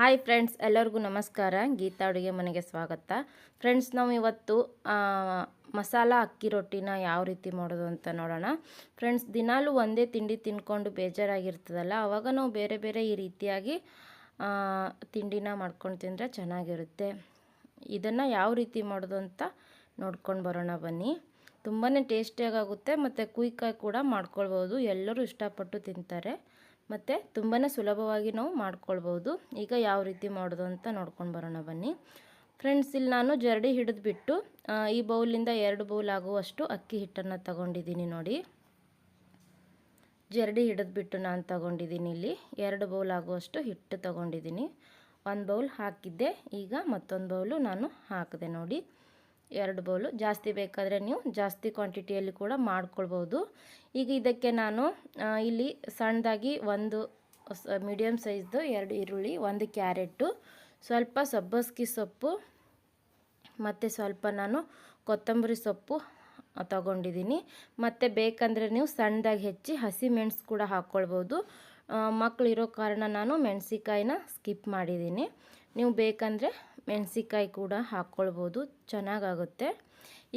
Hi friends, ಎಲ್ಲರಿಗೂ ನಮಸ್ಕಾರ. ಗೀತಾ ಅಡುಗೆ ಮನೆಗೆ ಸ್ವಾಗತ. ಫ್ರೆಂಡ್ಸ್, ನಾವು ಇವತ್ತು ಮಸಾಲ ಅಕ್ಕಿ ರೊಟ್ಟಿನ ಯಾವ ರೀತಿ ಮಾಡೋದು ಅಂತ ನೋಡೋಣ. ಫ್ರೆಂಡ್ಸ್, ದಿನಾಲೂ ಒಂದೇ ತಿಂಡಿ ತಿನ್ಕೊಂಡು ಬೇಜಾರಾಗಿರ್ತದಲ್ಲ ಆವಾಗ ನಾವು ಬೇರೆ ಬೇರೆ ಈ ರೀತಿಯಾಗಿ ತಿಂಡಿನ ಮಾಡ್ಕೊಂಡು ತಿಂದರೆ ಚೆನ್ನಾಗಿರುತ್ತೆ. ಇದನ್ನು ಯಾವ ರೀತಿ ಮಾಡೋದು ಅಂತ ನೋಡ್ಕೊಂಡು ಬರೋಣ ಬನ್ನಿ. ತುಂಬಾ ಟೇಸ್ಟಿಯಾಗುತ್ತೆ ಮತ್ತು ಕುಯ್ಕಾಯಿ ಕೂಡ ಮಾಡ್ಕೊಳ್ಬೋದು. ಎಲ್ಲರೂ ಇಷ್ಟಪಟ್ಟು ತಿಂತಾರೆ. ಮತ್ತು ತುಂಬಾ ಸುಲಭವಾಗಿ ನಾವು ಮಾಡ್ಕೊಳ್ಬೋದು. ಈಗ ಯಾವ ರೀತಿ ಮಾಡೋದು ಅಂತ ನೋಡ್ಕೊಂಡು ಬರೋಣ ಬನ್ನಿ. ಫ್ರೆಂಡ್ಸ್ ಇಲ್ಲಿ ನಾನು ಜರಡಿ ಹಿಡಿದ್ಬಿಟ್ಟು ಈ ಬೌಲಿಂದ ಎರಡು ಬೌಲ್ ಆಗುವಷ್ಟು ಅಕ್ಕಿ ಹಿಟ್ಟನ್ನು ತಗೊಂಡಿದ್ದೀನಿ ನೋಡಿ. ಜರಡಿ ಹಿಡಿದ್ಬಿಟ್ಟು ನಾನು ತಗೊಂಡಿದ್ದೀನಿ ಇಲ್ಲಿ. ಎರಡು ಬೌಲ್ ಆಗುವಷ್ಟು ಹಿಟ್ಟು ತಗೊಂಡಿದ್ದೀನಿ. ಒಂದು ಬೌಲ್ ಹಾಕಿದ್ದೆ. ಈಗ ಮತ್ತೊಂದು ಬೌಲು ನಾನು ಹಾಕಿದೆ ನೋಡಿ. ಎರಡು ಬೌಲು. ಜಾಸ್ತಿ ಬೇಕಾದರೆ ನೀವು ಜಾಸ್ತಿ ಕ್ವಾಂಟಿಟಿಯಲ್ಲಿ ಕೂಡ ಮಾಡ್ಕೊಳ್ಬೋದು. ಈಗ ಇದಕ್ಕೆ ನಾನು ಇಲ್ಲಿ ಸಣ್ಣದಾಗಿ ಒಂದು ಮೀಡಿಯಮ್ ಸೈಜ್ದು ಎರಡು ಈರುಳ್ಳಿ, ಒಂದು ಕ್ಯಾರೆಟು, ಸ್ವಲ್ಪ ಸಬ್ಬಸ್ಗಿ ಸೊಪ್ಪು, ಮತ್ತು ಸ್ವಲ್ಪ ನಾನು ಕೊತ್ತಂಬರಿ ಸೊಪ್ಪು ತಗೊಂಡಿದ್ದೀನಿ. ಮತ್ತು ಬೇಕಂದರೆ ನೀವು ಸಣ್ಣದಾಗಿ ಹೆಚ್ಚಿ ಹಸಿ ಮೆಣಸು ಕೂಡ ಹಾಕ್ಕೊಳ್ಬೋದು ಮಕ್ಕಳು ಇರೋ ಕಾರಣ ನಾನು ಮೆಣಸಿಕಾಯಿನ ಸ್ಕಿಪ್ ಮಾಡಿದ್ದೀನಿ. ನೀವು ಬೇಕಂದರೆ ಮೆಣಸಿಕಾಯಿ ಕೂಡ ಹಾಕ್ಕೊಳ್ಬೋದು. ಚೆನ್ನಾಗಾಗುತ್ತೆ.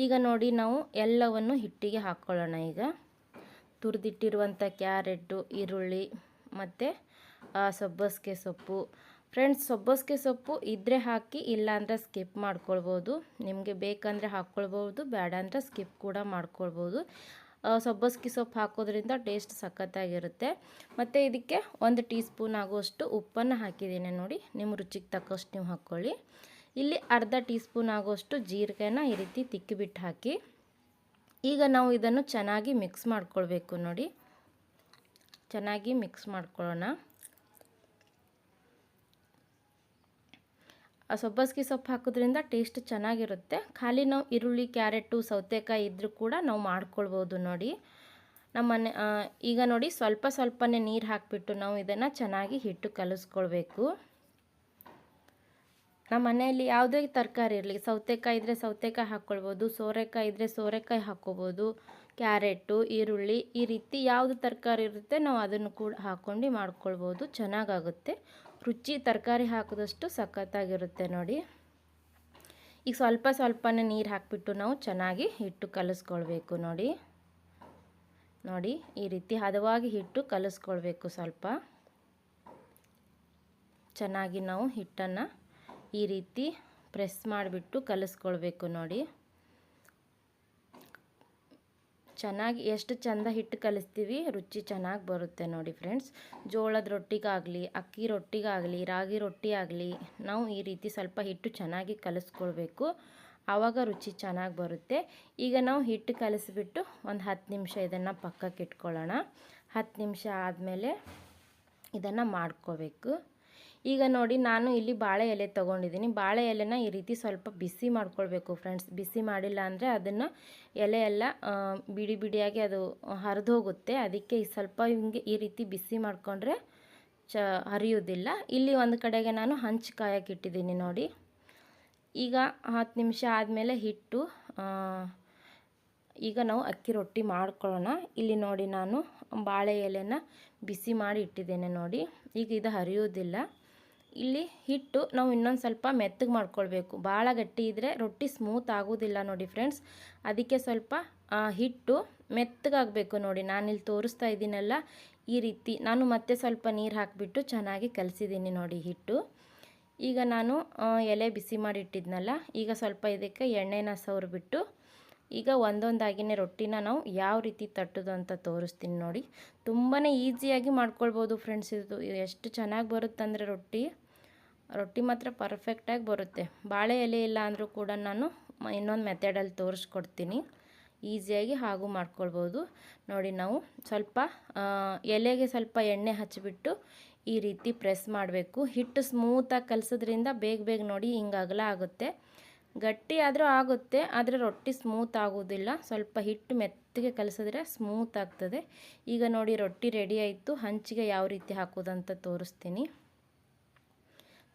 ಈಗ ನೋಡಿ ನಾವು ಎಲ್ಲವನ್ನು ಹಿಟ್ಟಿಗೆ ಹಾಕ್ಕೊಳ್ಳೋಣ ಈಗ. ತುರಿದಿಟ್ಟಿರುವಂಥ ಕ್ಯಾರೆಟು ಈರುಳ್ಳಿ ಮತ್ತು ಸೊಬ್ಬಸಿಗೆ ಸೊಪ್ಪು. ಫ್ರೆಂಡ್ಸ್, ಸೊಬ್ಬಸ್ಗೆ ಸೊಪ್ಪು ಇದ್ದರೆ ಹಾಕಿ, ಇಲ್ಲಾಂದರೆ ಸ್ಕಿಪ್ ಮಾಡ್ಕೊಳ್ಬೋದು. ನಿಮಗೆ ಬೇಕಂದರೆ ಹಾಕ್ಕೊಳ್ಬೋದು, ಬೇಡ ಅಂದರೆ ಸ್ಕಿಪ್ ಕೂಡ ಮಾಡ್ಕೊಳ್ಬೋದು. ಸಬ್ಬಸಿಗೆ ಸೊಪ್ಪು ಹಾಕೋದ್ರಿಂದ ಟೇಸ್ಟ್ ಸಖತ್ತಾಗಿರುತ್ತೆ. ಮತ್ತು ಇದಕ್ಕೆ ಒಂದು ಟೀ ಸ್ಪೂನ್ ಆಗುವಷ್ಟು ಉಪ್ಪನ್ನು ಹಾಕಿದ್ದೀನಿ ನೋಡಿ, ನಿಮ್ಮ ರುಚಿಗೆ ತಕ್ಕಷ್ಟು ನೀವು ಹಾಕ್ಕೊಳ್ಳಿ. ಇಲ್ಲಿ ಅರ್ಧ ಟೀ ಸ್ಪೂನ್ ಆಗುವಷ್ಟು ಜೀರಿಗೆನ ಈ ರೀತಿ ತಿಕ್ಕಿಬಿಟ್ಟು ಹಾಕಿ. ಈಗ ನಾವು ಇದನ್ನು ಚೆನ್ನಾಗಿ ಮಿಕ್ಸ್ ಮಾಡ್ಕೊಳ್ಬೇಕು ನೋಡಿ. ಚೆನ್ನಾಗಿ ಮಿಕ್ಸ್ ಮಾಡ್ಕೊಳ್ಳೋಣ. ಆ ಸೊಬ್ಬಸ್ಗೆ ಸೊಪ್ಪು ಹಾಕೋದ್ರಿಂದ ಟೇಸ್ಟ್ ಚೆನ್ನಾಗಿರುತ್ತೆ. ಖಾಲಿ ನಾವು ಈರುಳ್ಳಿ, ಕ್ಯಾರೆಟು, ಸೌತೆಕಾಯಿ ಇದ್ದರೂ ಕೂಡ ನಾವು ಮಾಡ್ಕೊಳ್ಬೋದು ನೋಡಿ. ನಮ್ಮ ಮನೆ ಈಗ ನೋಡಿ ಸ್ವಲ್ಪ ಸ್ವಲ್ಪನೇ ನೀರು ಹಾಕಿಬಿಟ್ಟು ನಾವು ಇದನ್ನು ಚೆನ್ನಾಗಿ ಹಿಟ್ಟು ಕಲಿಸ್ಕೊಳ್ಬೇಕು. ನಮ್ಮ ಮನೆಯಲ್ಲಿ ಯಾವುದೇ ತರಕಾರಿ ಇರಲಿ, ಸೌತೆಕಾಯಿ ಇದ್ದರೆ ಸೌತೆಕಾಯಿ ಹಾಕ್ಕೊಳ್ಬೋದು, ಸೋರೆಕಾಯಿ ಇದ್ದರೆ ಸೋರೆಕಾಯಿ ಹಾಕ್ಕೋಬೋದು ಕ್ಯಾರೆಟು, ಈರುಳ್ಳಿ, ಈ ರೀತಿ ಯಾವುದು ತರಕಾರಿ ಇರುತ್ತೆ ನಾವು ಅದನ್ನು ಕೂಡ ಹಾಕ್ಕೊಂಡು ಮಾಡ್ಕೊಳ್ಬೋದು. ಚೆನ್ನಾಗಾಗುತ್ತೆ. ರುಚಿ ತರಕಾರಿ ಹಾಕಿದಷ್ಟು ಸಖತ್ತಾಗಿರುತ್ತೆ ನೋಡಿ. ಈಗ ಸ್ವಲ್ಪ ಸ್ವಲ್ಪನೇ ನೀರು ಹಾಕಿಬಿಟ್ಟು ನಾವು ಚೆನ್ನಾಗಿ ಹಿಟ್ಟು ಕಲಿಸ್ಕೊಳ್ಬೇಕು ನೋಡಿ. ನೋಡಿ, ಈ ರೀತಿ ಹದವಾಗಿ ಹಿಟ್ಟು ಕಲಿಸ್ಕೊಳ್ಬೇಕು ಸ್ವಲ್ಪ. ಚೆನ್ನಾಗಿ ನಾವು ಹಿಟ್ಟನ್ನು ಈ ರೀತಿ ಪ್ರೆಸ್ ಮಾಡಿಬಿಟ್ಟು ಕಲಿಸ್ಕೊಳ್ಬೇಕು ನೋಡಿ. ಚೆನ್ನಾಗಿ ಎಷ್ಟು ಚಂದ ಹಿಟ್ಟು ಕಲಿಸ್ತೀವಿ, ರುಚಿ ಚೆನ್ನಾಗಿ ಬರುತ್ತೆ ನೋಡಿ ಫ್ರೆಂಡ್ಸ್ ಜೋಳದ ರೊಟ್ಟಿಗಾಗಲಿ, ಅಕ್ಕಿ ರೊಟ್ಟಿಗಾಗಲಿ, ರಾಗಿ ರೊಟ್ಟಿ ಆಗಲಿ ನಾವು ಈ ರೀತಿ ಸ್ವಲ್ಪ ಹಿಟ್ಟು ಚೆನ್ನಾಗಿ ಕಲಿಸ್ಕೊಳ್ಬೇಕು. ಆವಾಗ ರುಚಿ ಚೆನ್ನಾಗಿ ಬರುತ್ತೆ. ಈಗ ನಾವು ಹಿಟ್ಟು ಕಲಿಸ್ಬಿಟ್ಟು ಒಂದು ಹತ್ತು ನಿಮಿಷ ಇದನ್ನು ಪಕ್ಕಕ್ಕೆ ಇಟ್ಕೊಳ್ಳೋಣ. ಹತ್ತು ನಿಮಿಷ ಆದಮೇಲೆ ಇದನ್ನು ಮಾಡ್ಕೋಬೇಕು. ಈಗ ನೋಡಿ ನಾನು ಇಲ್ಲಿ ಬಾಳೆ ಎಲೆ ತೊಗೊಂಡಿದ್ದೀನಿ. ಬಾಳೆ ಎಲೆನ ಈ ರೀತಿ ಸ್ವಲ್ಪ ಬಿಸಿ ಮಾಡ್ಕೊಳ್ಬೇಕು ಫ್ರೆಂಡ್ಸ್. ಬಿಸಿ ಮಾಡಿಲ್ಲ ಅಂದರೆ ಅದನ್ನು ಎಲೆ ಎಲ್ಲ ಬಿಡಿ ಬಿಡಿಯಾಗಿ ಅದು ಹರಿದು ಹೋಗುತ್ತೆ ಅದಕ್ಕೆ ಈ ಸ್ವಲ್ಪ ಹಿಂಗೆ ಈ ರೀತಿ ಬಿಸಿ ಮಾಡಿಕೊಂಡ್ರೆ ಚ ಹರಿಯೋದಿಲ್ಲ ಇಲ್ಲಿ ಒಂದು ಕಡೆಗೆ ನಾನು ಹಂಚು ಕಾಯಕ್ಕೆ ಇಟ್ಟಿದ್ದೀನಿ ನೋಡಿ. ಈಗ ಹತ್ತು ನಿಮಿಷ ಆದಮೇಲೆ ಹಿಟ್ಟು ಈಗ ನಾವು ಅಕ್ಕಿ ರೊಟ್ಟಿ ಮಾಡ್ಕೊಳ್ಳೋಣ. ಇಲ್ಲಿ ನೋಡಿ ನಾನು ಬಾಳೆ ಎಲೆನ ಬಿಸಿ ಮಾಡಿ ಇಟ್ಟಿದ್ದೇನೆ ನೋಡಿ. ಈಗ ಇದು ಹರಿಯೋದಿಲ್ಲ ಇಲ್ಲಿ ಹಿಟ್ಟು ನಾವು ಇನ್ನೊಂದು ಸ್ವಲ್ಪ ಮೆತ್ತಗೆ ಮಾಡ್ಕೊಳ್ಬೇಕು. ಭಾಳ ಗಟ್ಟಿ ಇದ್ದರೆ ರೊಟ್ಟಿ ಸ್ಮೂತ್ ಆಗೋದಿಲ್ಲ ನೋಡಿ ಫ್ರೆಂಡ್ಸ್. ಅದಕ್ಕೆ ಸ್ವಲ್ಪ ಹಿಟ್ಟು ಮೆತ್ತಗಾಗಬೇಕು ನೋಡಿ. ನಾನಿಲ್ಲಿ ತೋರಿಸ್ತಾ ಇದ್ದೀನಲ್ಲ, ಈ ರೀತಿ. ನಾನು ಮತ್ತೆ ಸ್ವಲ್ಪ ನೀರು ಹಾಕಿಬಿಟ್ಟು ಚೆನ್ನಾಗಿ ಕಲಸಿದ್ದೀನಿ ನೋಡಿ ಹಿಟ್ಟು. ಈಗ ನಾನು ಎಲೆ ಬಿಸಿ ಮಾಡಿಟ್ಟಿದ್ನಲ್ಲ, ಈಗ ಸ್ವಲ್ಪ ಇದಕ್ಕೆ ಎಣ್ಣೆನ ಸವ್ರಿಬಿಟ್ಟು, ಈಗ ಒಂದೊಂದಾಗಿನೇ ರೊಟ್ಟಿನ ನಾವು ಯಾವ ರೀತಿ ತಟ್ಟೋದು ಅಂತ ತೋರಿಸ್ತೀನಿ ನೋಡಿ. ತುಂಬಾ ಈಸಿಯಾಗಿ ಮಾಡ್ಕೊಳ್ಬೋದು ಫ್ರೆಂಡ್ಸ್ ಇದು. ಎಷ್ಟು ಚೆನ್ನಾಗಿ ಬರುತ್ತಂದರೆ ರೊಟ್ಟಿ. ರೊಟ್ಟಿ ಮಾತ್ರ ಪರ್ಫೆಕ್ಟಾಗಿ ಬರುತ್ತೆ. ಬಾಳೆ ಎಲೆ ಇಲ್ಲ ಅಂದರೂ ಕೂಡ ನಾನು ಇನ್ನೊಂದು ಮೆಥಡಲ್ಲಿ ತೋರಿಸ್ಕೊಡ್ತೀನಿ. ಈಸಿಯಾಗಿ ಹಾಗೂ ಮಾಡ್ಕೊಳ್ಬೋದು. ನೋಡಿ ನಾವು ಸ್ವಲ್ಪ ಎಲೆಗೆ ಸ್ವಲ್ಪ ಎಣ್ಣೆ ಹಚ್ಚಿಬಿಟ್ಟು ಈ ರೀತಿ ಪ್ರೆಸ್ ಮಾಡಬೇಕು. ಹಿಟ್ಟು ಸ್ಮೂತಾಗಿ ಕಲಸೋದ್ರಿಂದ ಬೇಗ ಬೇಗ ನೋಡಿ ಹಿಂಗೆ ಅಗಲ ಆಗುತ್ತೆ. ಗಟ್ಟಿ ಆದರೂ ಆಗುತ್ತೆ, ಆದರೆ ರೊಟ್ಟಿ ಸ್ಮೂತ್ ಆಗೋದಿಲ್ಲ. ಸ್ವಲ್ಪ ಹಿಟ್ಟು ಮೆತ್ತಗೆ ಕಲಸಿದ್ರೆ ಸ್ಮೂತ್ ಆಗ್ತದೆ. ಈಗ ನೋಡಿ ರೊಟ್ಟಿ ರೆಡಿ ಆಯಿತು. ಹಂಚಿಗೆ ಯಾವ ರೀತಿ ಹಾಕೋದಂತ ತೋರಿಸ್ತೀನಿ.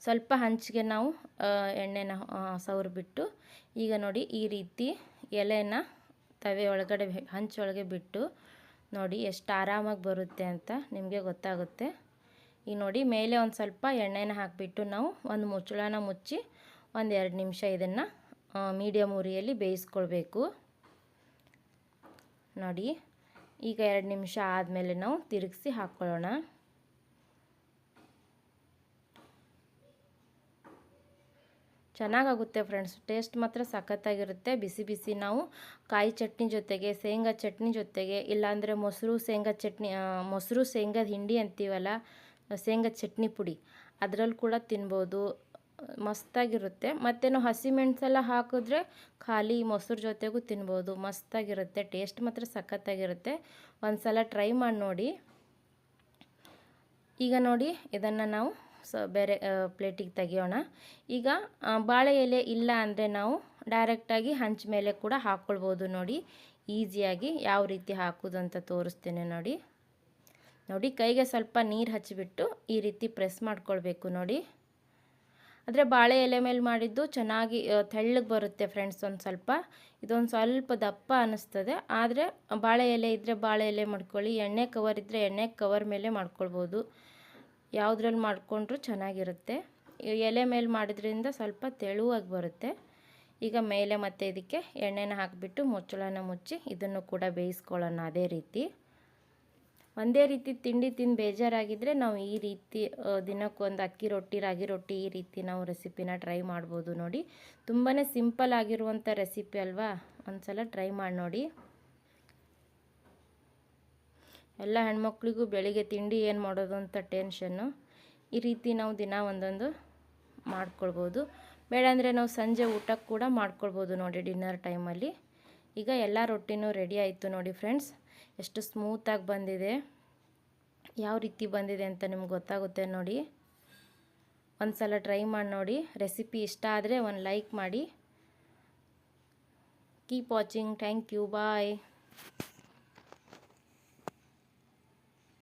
ಸ್ವಲ್ಪ ಹಂಚಿಗೆ ನಾವು ಎಣ್ಣೆನ ಸವರಿಬಿಟ್ಟು, ಈಗ ನೋಡಿ ಈ ರೀತಿ ಎಲೆನ ತವೆ ಒಳಗಡೆ ಹಂಚೊಳಗೆ ಬಿಟ್ಟು ನೋಡಿ ಎಷ್ಟು ಆರಾಮಾಗಿ ಬರುತ್ತೆ ಅಂತ ನಿಮಗೆ ಗೊತ್ತಾಗುತ್ತೆ. ಈಗ ನೋಡಿ ಮೇಲೆ ಒಂದು ಸ್ವಲ್ಪ ಎಣ್ಣೆನ ಹಾಕಿಬಿಟ್ಟು ನಾವು ಒಂದು ಮುಚ್ಚಳನ ಮುಚ್ಚಿ ಒಂದು ಎರಡು ನಿಮಿಷ ಇದನ್ನು ಮೀಡಿಯಮ್ ಉರಿಯಲ್ಲಿ ಬೇಯಿಸ್ಕೊಳ್ಬೇಕು. ನೋಡಿ, ಈಗ ಎರಡು ನಿಮಿಷ ಆದಮೇಲೆ ನಾವು ತಿರುಗಿಸಿ ಹಾಕ್ಕೊಳ್ಳೋಣ. ಚೆನ್ನಾಗಾಗುತ್ತೆ ಫ್ರೆಂಡ್ಸ್ ಟೇಸ್ಟ್ ಮಾತ್ರ ಸಖತ್ತಾಗಿರುತ್ತೆ. ಬಿಸಿ ಬಿಸಿ ನಾವು ಕಾಯಿ ಚಟ್ನಿ ಜೊತೆಗೆ, ಶೇಂಗಾ ಚಟ್ನಿ ಜೊತೆಗೆ, ಇಲ್ಲಾಂದರೆ ಮೊಸರು, ಶೇಂಗಾ ಚಟ್ನಿ ಮೊಸರು ಶೇಂಗಾದ ಹಿಂಡಿ ಅಂತೀವಲ್ಲ, ಶೇಂಗಾ ಚಟ್ನಿ ಪುಡಿ. ಅದರಲ್ಲಿ ಕೂಡ ತಿನ್ಬೋದು. ಮಸ್ತಾಗಿರುತ್ತೆ. ಮತ್ತೇನು ಹಸಿಮೆಣಸೆಲ್ಲ ಹಾಕಿದ್ರೆ ಖಾಲಿ ಮೊಸರು ಜೊತೆಗೂ ತಿನ್ಬೋದು. ಮಸ್ತಾಗಿರುತ್ತೆ. ಟೇಸ್ಟ್ ಮಾತ್ರ ಸಖತ್ತಾಗಿರುತ್ತೆ. ಒಂದು ಸಲ ಟ್ರೈ ಮಾಡಿ ನೋಡಿ. ಈಗ ನೋಡಿ, ಇದನ್ನು ನಾವು ಸ ಬೇರೆ ಪ್ಲೇಟಿಗೆ ತೆಗಿಯೋಣ. ಈಗ ಬಾಳೆ ಎಲೆ ಇಲ್ಲ ಅಂದರೆ ನಾವು ಡೈರೆಕ್ಟಾಗಿ ಹಂಚ ಮೇಲೆ ಕೂಡ ಹಾಕ್ಕೊಳ್ಬೋದು ನೋಡಿ. ಈಸಿಯಾಗಿ ಯಾವ ರೀತಿ ಹಾಕೋದು ಅಂತ ತೋರಿಸ್ತೇನೆ ನೋಡಿ. ನೋಡಿ, ಕೈಗೆ ಸ್ವಲ್ಪ ನೀರು ಹಚ್ಚಿಬಿಟ್ಟು ಈ ರೀತಿ ಪ್ರೆಸ್ ಮಾಡ್ಕೊಳ್ಬೇಕು ನೋಡಿ. ಆದರೆ ಬಾಳೆ ಎಲೆ ಮೇಲೆ ಮಾಡಿದ್ದು ಚೆನ್ನಾಗಿ ತೆಳ್ಳಗೆ ಬರುತ್ತೆ ಫ್ರೆಂಡ್ಸ್ ಒಂದು ಸ್ವಲ್ಪ. ಇದೊಂದು ಸ್ವಲ್ಪ ದಪ್ಪ ಅನ್ನಿಸ್ತದೆ ಆದರೆ ಬಾಳೆ ಎಲೆ ಇದ್ದರೆ ಬಾಳೆ ಎಲೆ ಮಾಡ್ಕೊಳ್ಳಿ, ಎಣ್ಣೆ ಕವರ್ ಇದ್ದರೆ ಎಣ್ಣೆ ಕವರ್ ಮೇಲೆ ಮಾಡ್ಕೊಳ್ಬೋದು. ಯಾವುದ್ರಲ್ಲಿ ಮಾಡಿಕೊಂಡ್ರೂ ಚೆನ್ನಾಗಿರುತ್ತೆ. ಎಲೆ ಮೇಲೆ ಮಾಡಿದ್ರಿಂದ ಸ್ವಲ್ಪ ತೆಳುವಾಗಿ ಬರುತ್ತೆ. ಈಗ ಮೇಲೆ ಮತ್ತೆ ಇದಕ್ಕೆ ಎಣ್ಣೆನ ಹಾಕಿಬಿಟ್ಟು ಮುಚ್ಚಳನ ಮುಚ್ಚಿ ಇದನ್ನು ಕೂಡ ಬೇಯಿಸ್ಕೊಳ್ಳೋಣ ಅದೇ ರೀತಿ. ಒಂದೇ ರೀತಿ ತಿಂಡಿ ತಿಂದು ಬೇಜಾರಾಗಿದ್ದರೆ ನಾವು ಈ ರೀತಿ ದಿನಕ್ಕೊಂದು ಅಕ್ಕಿ ರೊಟ್ಟಿ, ರಾಗಿ ರೊಟ್ಟಿ ಈ ರೀತಿ ನಾವು ರೆಸಿಪಿನ ಟ್ರೈ ಮಾಡ್ಬೋದು ನೋಡಿ. ತುಂಬಾ ಸಿಂಪಲ್ ಆಗಿರುವಂಥ ರೆಸಿಪಿ ಅಲ್ವಾ? ಒಂದು ಸಲ ಟ್ರೈ ಮಾಡಿ ನೋಡಿ. ಎಲ್ಲ ಹೆಣ್ಮಕ್ಳಿಗೂ ಬೆಳಿಗ್ಗೆ ತಿಂಡಿ ಏನು ಮಾಡೋದು ಅಂತ ಟೆನ್ಷನ್ನು ಈ ರೀತಿ ನಾವು ದಿನ ಒಂದೊಂದು ಮಾಡ್ಕೊಳ್ಬೋದು. ಬೇಡ ಅಂದರೆ ನಾವು ಸಂಜೆ ಊಟಕ್ಕೆ ಕೂಡ ಮಾಡ್ಕೊಳ್ಬೋದು ನೋಡಿ ಡಿನ್ನರ್ ಟೈಮಲ್ಲಿ ಈಗ ಎಲ್ಲ ರೊಟ್ಟಿನೂ ರೆಡಿ ಆಯಿತು ನೋಡಿ ಫ್ರೆಂಡ್ಸ್ ಎಷ್ಟು ಸ್ಮೂತಾಗಿ ಬಂದಿದೆ. ಯಾವ ರೀತಿ ಬಂದಿದೆ ಅಂತ ನಿಮ್ಗೆ ಗೊತ್ತಾಗುತ್ತೆ ನೋಡಿ. ಒಂದು ಸಲ ಟ್ರೈ ಮಾಡಿ ನೋಡಿ. ರೆಸಿಪಿ ಇಷ್ಟ ಆದರೆ ಒಂದು ಲೈಕ್ ಮಾಡಿ. Keep watching thank you bye